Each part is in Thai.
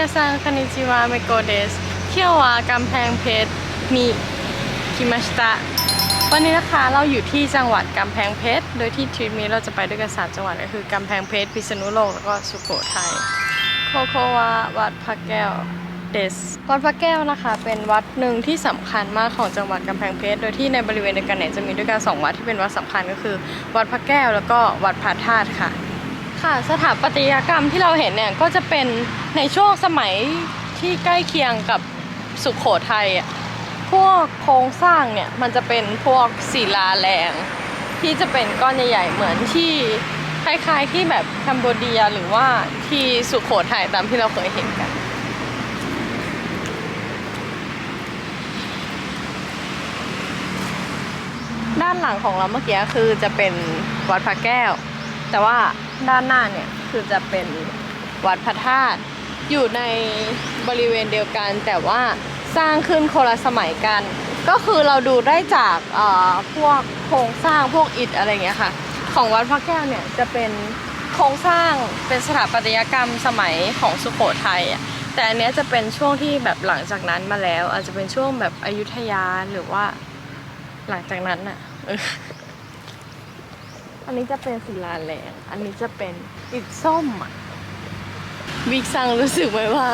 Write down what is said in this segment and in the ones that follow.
นาซังคานิจิวาเมโกเดสเที่ยววากำแพงเพชรมีคิมาชิตะวันนี้นะคะเราอยู่ที่จังหวัดกำแพงเพชร โดยที่ทริปนี้เราจะไปด้วยกันสามจังหวัดก็คือกำแพงเพชรพิษณุโลกแล้วก็สุโขทัยโคโควาวัดพระแก้วเดสวัดพระแก้วนะคะ เป็นวัดหนึ่งที่สำคัญมากของจังหวัดกำแพงเพชร โดยที่ในบริเวณเดียวกันเนี่ยจะมีด้วยกันสองวัดที่เป็นวัดสำคัญก็คือ วัดพระแก้วแล้วก็วัดพระธาตุค่ะ ค่ะ สถาปัตยกรรมที่เราเห็นเนี่ยก็จะเป็น ในช่วงสมัยที่ใกล้เคียงกับสุขโขทัยอะพวกโครงสร้างเนี่ยมันจะเป็นพวกศิลาแรงที่จะเป็นก้อนใหญ่ๆเหมือนที่คล้ายๆที่แบบคัมโบเดียหรือว่าที่สุขโขทัยตามที่เราเคยเห็นกันด้านหลังของเราเมื่อกี้คือจะเป็นวัดพระแก้ว แต่ว่าด้านหน้าเนี่ยคือจะเป็นวัดพระธาตุ อยู่ในบริเวณเดียวกัน แต่ว่าสร้างขึ้นคนละสมัยกัน ก็คือเราดูได้จากพวกโครงสร้างพวกอิฐอะไรเงี้ยค่ะ ของวัดพระแก้วเนี่ยจะเป็นโครงสร้างเป็นสถาปัตยกรรมสมัยของสุโขทัยอะแต่อันเนี้ยจะเป็นช่วงที่แบบหลังจากนั้นมาแล้ว อาจจะเป็นช่วงแบบอยุธยาหรือว่าหลังจากนั้นอะอออันนี้จะเป็นศิลาแรง อันนี้จะเป็นอิฐส้มอะ บิ๊กซังรู้สึกไหมว่า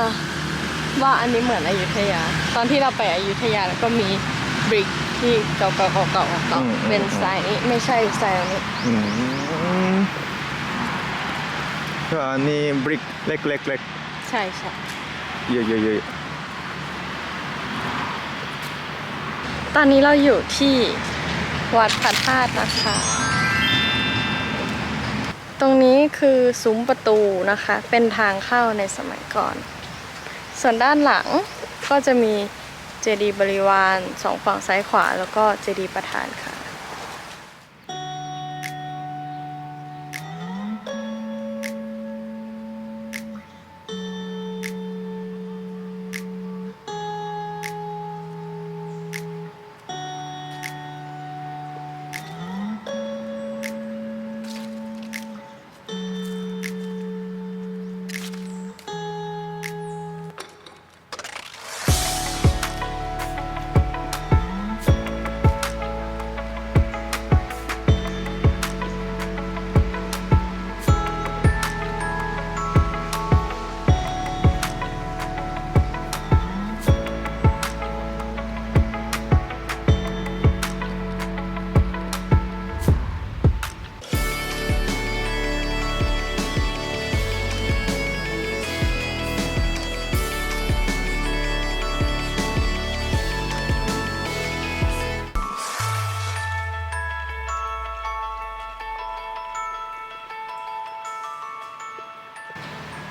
ว่าอันนี้เหมือนอยุธยา ตอนที่เราไปอยุธยาแล้วก็มีบริกที่เก่าๆเก่าๆเก่าอืม ๆเป็นสไตล์นี้ไม่ใช่สไตล์นี้อืมก็อันนี้บริกเล็กเล็กเล็กใช่ใช่เยอะเยอะเยอะตอนนี้เราอยู่ที่วัดพระธาตุนะคะ ตรงนี้คือซุ้มประตูนะคะ เป็นทางเข้าในสมัยก่อน ส่วนด้านหลังก็จะมีเจดีย์บริวารสองฝั่งซ้ายขวาแล้วก็เจดีย์ประธานค่ะ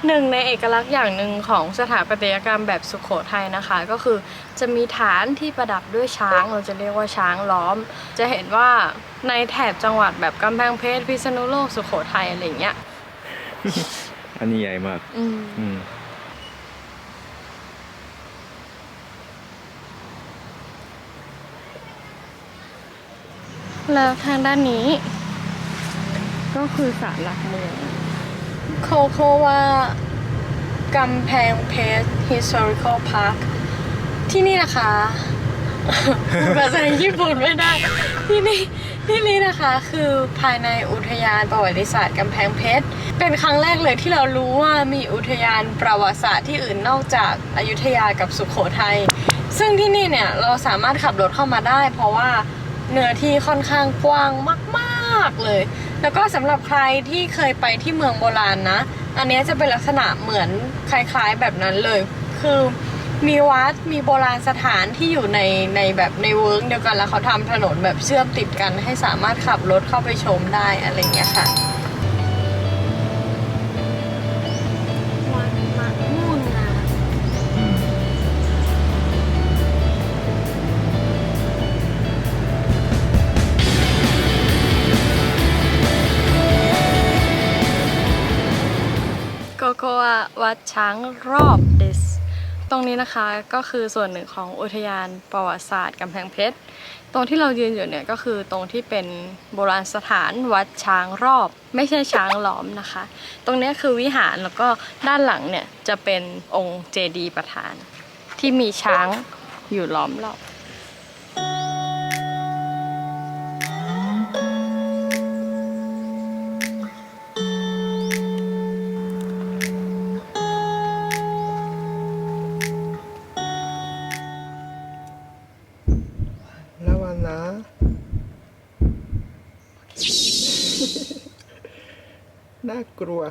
หนึ่งในเอกลักษณ์อย่างหนึ่งของสถาปัตยกรรมแบบสุขโขทัยนะคะ ก็คือจะมีฐานที่ประดับด้วยช้าง เราจะเรียกว่าช้างล้อม จะเห็นว่าในแถบจังหวัดแบบกำแพงเพชรพิษณุโลกสุโขทัยอะไรอย่างเงี้ยอันนี้ใหญ่มากอืมอืมแล้วทางด้านนี้ ก็คือศาลหลักเมือง โคโคว่ากำแพงเพชร historical park ที่นี่นะคะภาษาญี่ปุ่นไม่ได้ ที่นี่ที่นี่นะคะคือภายในอุทยานประวัติศาสตร์กำแพงเพชร เป็นครั้งแรกเลยที่เรารู้ว่ามีอุทยานประวัติศาสตร์ที่อื่นนอกจากอยุธยากับสุขโขทัย ซึ่งที่นี่เนี่ยเราสามารถขับรถเข้ามาได้ เพราะว่าเนื้อที่ค่อนข้างกว้างมาก ๆเลย แล้วก็สำหรับใครที่เคยไปที่เมืองโบราณนะ อันนี้จะเป็นลักษณะเหมือนคล้ายๆแบบนั้นเลย คือมีวัดมีโบราณสถานที่อยู่ในในแบบในเวิร์กเดียวกันแล้วเขาทำถนนแบบเชื่อมติดกันให้สามารถขับรถเข้าไปชมได้อะไรเงี้ยค่ะ วัดช้างรอบเดสตรงนี้นะคะก็คือส่วนหนึ่งของอุทยานประวัติศาสตร์กำแพงเพชร ตรงที่เรายืนอยู่เนี่ยก็คือตรงที่เป็นโบราณสถานวัดช้างรอบ ไม่ใช่ช้างล้อมนะคะ ตรงนี้คือวิหารแล้วก็ด้านหลังเนี่ยจะเป็นองค์เจดีย์ประธาน ที่มีช้างอยู่ล้อมรอบ น่ากลัว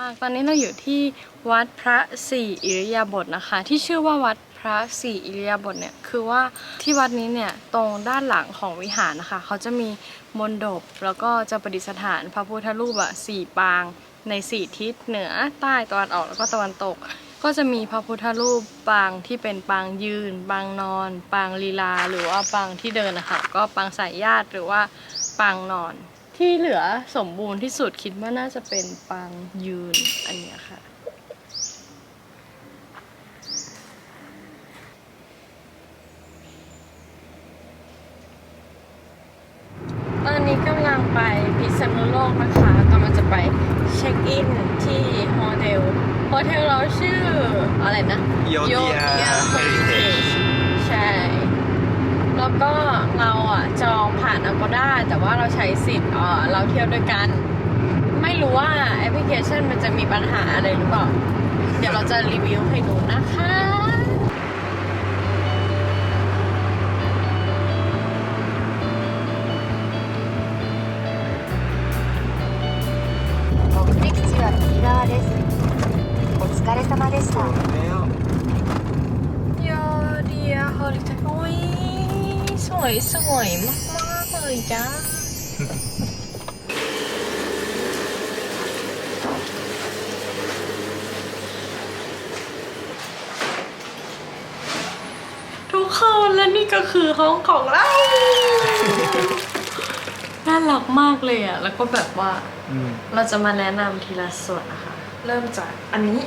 มาก ตอนนี้เราอยู่ที่วัดพระสี่อิริยาบถนะคะ ที่ชื่อว่าวัดพระสี่อิริยาบถเนี่ยคือว่าที่วัดนี้เนี่ยตรงด้านหลังของวิหารนะคะ เขาจะมีมณฑปแล้วก็จะประดิษฐานพระพุทธรูปอะสี่ปางในสี่ทิศเหนือใต้ตะวันออกแล้วก็ตะวันตก ก็จะมีพระพุทธรูปปางที่เป็นปางยืน ปางนอน ปางลีลา หรือว่าปางที่เดินนะคะก็ปางสายญาติหรือว่าปางนอน ที่เหลือสมบูรณ์ที่สุดคิดว่าน่าจะเป็นปางยืนอันเนี้ยค่ะ ตอนนี้กำลังไปพิษณุโลกนะคะกำลังจะไปเช็คอินที่โฮเทล โฮเทลเราชื่ออะไรนะ Yotia Heritage ใช่ แล้วก็เราอ่ะจองผ่าน Agoda แต่ว่าเราใช้สิทธิ์เอ่อเราเที่ยวด้วยกัน ไม่รู้ว่าแอปพลิเคชันมันจะมีปัญหาอะไรหรือเปล่า เดี๋ยวเราจะรีวิวให้ดูนะคะ 目的地は右側ですお疲れ様でした แล้ว ยอเดียฮอลิเทนโอ้ยส วยสวยมากๆเลยจ้าทุกคนและนี่ก็คือห้องของเรา น่ารักมากเลยอะ แล้วก็แบบว่าอืมเราจะมาแนะนำทีละส่วนนะคะ เริ่มจากอันนี้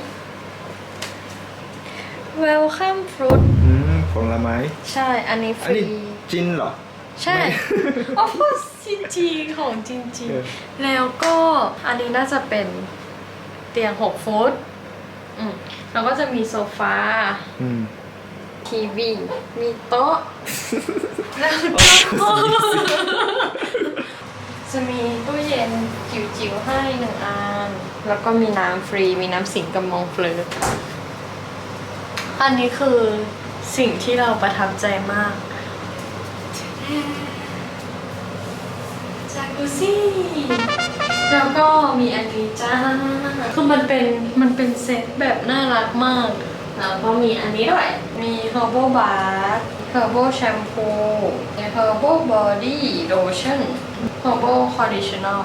Welcome Fruit อืมผลไม้ ใช่ อันนี้ฟอันรี นี้ จินเหรอ ใช่ไม่โอ้โหจริงจริงๆของจริงจริงเออ แล้วก็อันนี้น่าจะเป็นเตียง 6 ฟุตอืมแล้วก็จะมีโซฟา อืม ทีวี มีโต๊ะ แล้วก็จะมีตู้เย็นจิ๋วๆให้หนึ่งอัน แล้วก็มีน้ำฟรี มีน้ำสิงกับมองเฟลออันนี้คือสิ่งที่เราประทับใจมาก จากูซี่แล้วก็มีอันนี้จ้าคือมันเป็นมันเป็นเซตแบบน่ารักมาก แล้วก็มีอันนี้ด้วย มี herbal bath herbal shampoo มี herbal body lotion herbal conditioner